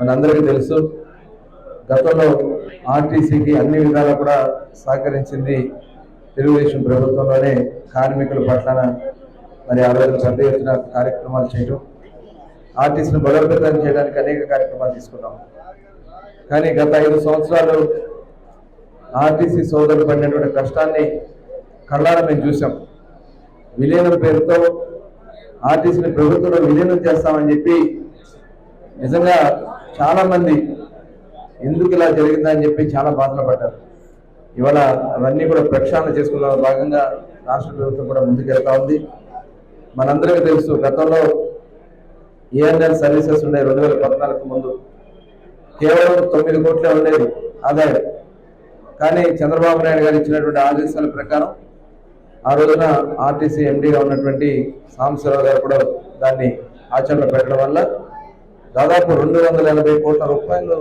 మనందరికీ తెలుసు గతంలో ఆర్టీసీకి అన్ని విధాలా కూడా సహకరించింది తెలుగుదేశం ప్రభుత్వంలోనే కార్మికుల పట్ల మరి ఆ రోజు పెద్ద ఎత్తున కార్యక్రమాలు చేయడం ఆర్టీసీని బలోపేతం చేయడానికి అనేక కార్యక్రమాలు తీసుకున్నాం. కానీ గత ఐదు సంవత్సరాలు ఆర్టీసీ సోదరులు పడినటువంటి కష్టాన్ని కళ్ళారా మేము చూసాం విలీనం పేరుతో ఆర్టీసీని ప్రభుత్వంలో విలీనం చేస్తామని చెప్పి నిజంగా చాలామంది ఎందుకు ఇలా జరిగిందని చెప్పి చాలా బాధలు పడ్డారు. ఇవాళ అవన్నీ కూడా ప్రక్షాళన చేసుకున్న భాగంగా రాష్ట్ర ప్రభుత్వం కూడా ముందుకెళ్తా ఉంది. మనందరికీ తెలుసు గతంలో ఏఎన్ఎల్ సర్వీసెస్ ఉండే రెండు వేల పద్నాలుగు ముందు కేవలం తొమ్మిది కోట్లే ఉండేది ఆదాయం. కానీ చంద్రబాబు నాయుడు గారు ఇచ్చినటువంటి ఆదేశాల ప్రకారం ఆ రోజున ఆర్టీసీ ఎండీగా ఉన్నటువంటి సాంబశివరావు గారు కూడా దాన్ని ఆచరణ పెట్టడం వల్ల దాదాపు రెండు వందల ఎనభై కోట్ల రూపాయలు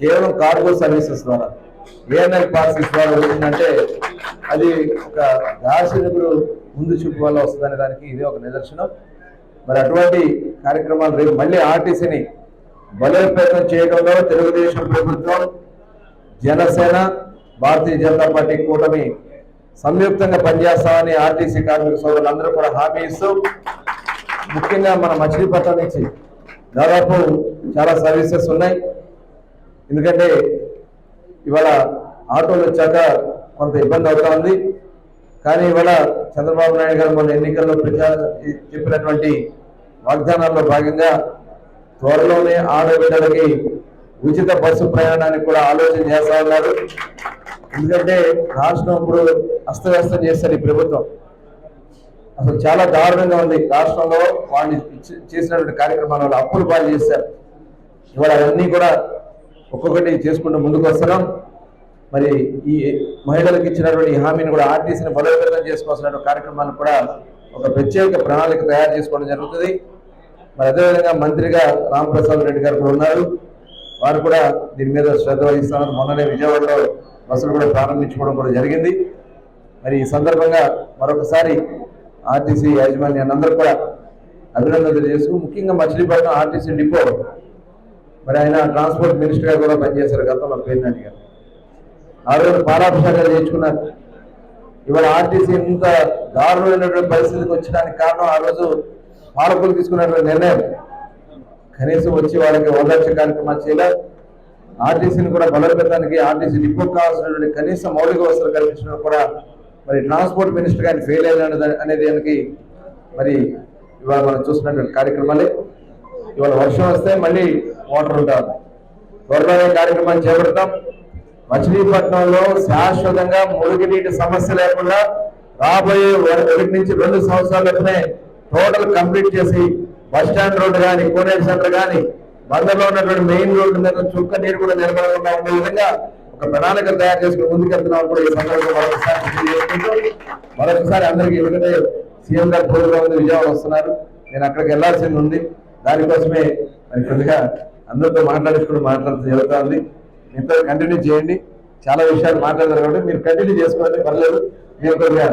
కేవలం కార్గో సర్వీసెస్ ద్వారా ఏఎన్ఎల్ పార్సెస్ ద్వారా వచ్చిందంటే అది ఒక దార్శనికుడు ముందు చూపు వల్ల వస్తుందనే దానికి ఇది ఒక నిదర్శనం. మరి అటువంటి కార్యక్రమాలు రేపు మళ్ళీ ఆర్టీసీని బలోపేతం చేయడంలో తెలుగుదేశం ప్రభుత్వం జనసేన భారతీయ జనతా పార్టీ కూటమి సంయుక్తంగా పనిచేస్తామని ఆర్టీసీ కార్మిక సోదరులందరూ కూడా హామీ ఇస్తూ ముఖ్యంగా మన మచిలీపట్నం నుంచి దాదాపు చాలా సర్వీసెస్ ఉన్నాయి. ఎందుకంటే ఇవాళ ఆటోలు వచ్చాక కొంత ఇబ్బంది అవుతా ఉంది. కానీ ఇవాళ చంద్రబాబు నాయుడు గారు మొన్న ఎన్నికల్లో ప్రచార చెప్పినటువంటి వాగ్దానాల్లో భాగంగా త్వరలోనే ఆడబిడ్డలకి ఉచిత బస్సు ప్రయాణానికి కూడా ఆలోచన చేస్తా ఉన్నారు. ఎందుకంటే రాష్ట్రం ఇప్పుడు అస్తవ్యస్తం చేస్తారు ఈ ప్రభుత్వం. అసలు చాలా దారుణంగా ఉంది. రాష్ట్రంలో వాళ్ళు చేసినటువంటి కార్యక్రమాల వల్ల అప్పులు పాలు చేశారు. ఇవాళ అవన్నీ కూడా ఒక్కొక్కటి చేసుకుంటూ ముందుకు వస్తున్నాం. మరి ఈ మహిళలకు ఇచ్చినటువంటి హామీని కూడా ఆర్టీసీని బలోపేతం చేసుకోవాల్సిన కార్యక్రమాన్ని కూడా ఒక ప్రత్యేక ప్రణాళిక తయారు చేసుకోవడం జరుగుతుంది. మరి అదేవిధంగా మంత్రిగా రామప్రసాద్ రెడ్డి గారు కూడా ఉన్నారు. వారు కూడా దీని మీద శ్రద్ధ వహిస్తున్నారు. మొన్ననే విజయవాడలో బస్సులు కూడా ప్రారంభించుకోవడం కూడా జరిగింది. మరి ఈ సందర్భంగా మరొకసారి ఆర్టీసీ యాజమాన్యాన్ని అందరూ కూడా అభినందనలు చేసుకు ముఖ్యంగా మచిలీపట్నం ఆర్టీసీ డిపో. మరి ఆయన ట్రాన్స్పోర్ట్ మినిస్టర్గా కూడా పనిచేశారు గతంలో పేర్నాని గారు. ఆ రోజు పారాభిషేకాలు చేయించుకున్నారు. ఇవాళ ఆర్టీసీ ఇంత దారుణమైనటువంటి పరిస్థితికి వచ్చడానికి కారణం ఆ రోజు పాలకులు తీసుకున్నటువంటి నిర్ణయం. కనీసం వచ్చి వాళ్ళకి ఓదార్చ కార్యక్రమాలు చేయలేదు ఆర్టీసీని కూడా బలోపేతానికి ఆర్టీసీ డిపో కావాల్సినటువంటి కనీస మౌలిక వసతులు కల్పించడం కూడా మరి ట్రాన్స్పోర్ట్ మినిస్టర్ కానీ ఫెయిల్ అయిన అనేది దానికి మరి ఇవాళ మనం చూస్తున్నటువంటి కార్యక్రమాలే. ఇవాళ వర్షం వస్తే మళ్ళీ వాటర్ ఉంటారు త్వరలోనే కార్యక్రమాన్ని చేపడతాం. మచిలీపట్నంలో శాశ్వతంగా మురుగునీటి సమస్య లేకుండా రాబోయే ఒకటి నుంచి రెండు సంవత్సరాలలోనే టోటల్ కంప్లీట్ చేసి బస్ స్టాండ్ రోడ్డు కానీ కోనేరు సెంటర్ కానీ బందర్లో ఉన్నటువంటి మెయిన్ రోడ్డు మీద చుక్క నీరు కూడా నిలబడకుండా ఉండే విధంగా ఒక ప్రణాళిక తయారు చేసుకుని ముందుకెళ్తున్నాం కూడా ఈ సందర్భంగా మరొకసారి మరొకసారి అందరికీ ఎందుకంటే సీఎం గారు ప్రోగ్రామ్ విజయవాడ వస్తున్నారు. నేను అక్కడికి వెళ్ళాల్సింది ఉంది. దానికోసమే మరి కొద్దిగా అందరితో మాట్లాడించుకుని మాట్లాడుతూ జరుగుతా ఉంది మీతో కంటిన్యూ చేయండి. చాలా విషయాలు మాట్లాడతారు కాబట్టి మీరు కంటిన్యూ చేసుకోవాలి పర్లేదు. మీరు కొద్దిగా